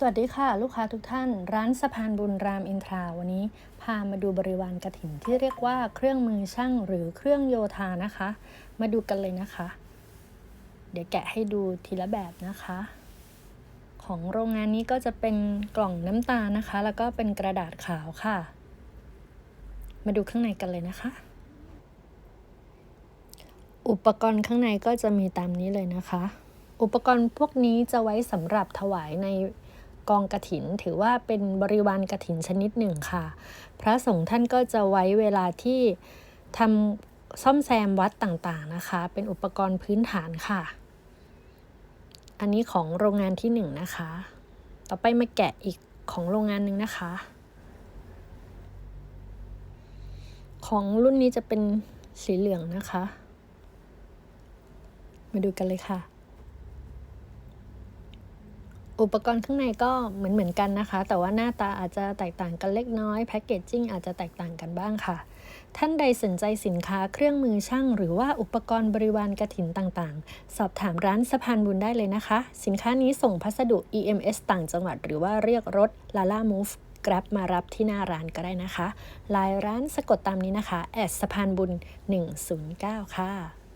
สวัสดีค่ะลูกค้าทุกท่าน ร้านสะพานบุญรามอินทราวันนี้ พามาดูบริวารกระถินที่เรียกว่าเครื่องมือช่างหรือเครื่องโยธานะคะ มาดูกันเลยนะคะ เดี๋ยวแกะให้ดูทีละแบบนะคะ ของโรงงานนี้ก็จะเป็นกล่องน้ำตาลนะคะ แล้วก็เป็นกระดาษขาวค่ะ มาดูข้างในกันเลยนะคะ อุปกรณ์ข้างในก็จะมีตามนี้เลยนะคะ อุปกรณ์พวกนี้จะไว้สำหรับถวายใน กองกระถิน ถือว่าเป็นบริวารกระถินชนิดหนึ่งค่ะ พระสงฆ์ท่านก็จะไว้เวลาที่ทำซ่อมแซมวัดต่างๆนะคะ เป็นอุปกรณ์พื้นฐานค่ะ อันนี้ของโรงงานที่หนึ่งนะคะ ต่อไปมาแกะอีกของโรงงานหนึ่งนะคะ ของรุ่นนี้จะเป็นสีเหลืองนะคะ มาดูกันเลยค่ะ อุปกรณ์ข้างในก็เหมือนเหมือนกันนะคะ แต่ว่าหน้าตาอาจจะแตกต่างกันเล็กน้อยแพคเกจจิ้งอาจจะแตกต่างกันบ้างค่ะ ท่านใดสนใจสินค้าเครื่องมือช่าง หรือว่าอุปกรณ์บริวารกระถินต่างๆ สอบถามร้านสะพานบุญได้เลยนะคะ สินค้านี้ส่งพัสดุ EMS ต่างจังหวัด หรือว่าเรียกรถ Lala Move Grab มารับที่หน้าร้านก็ได้นะคะลายร้านสะกดตามนี้นะคะแอดสะพานบุญ 109 ค่ะ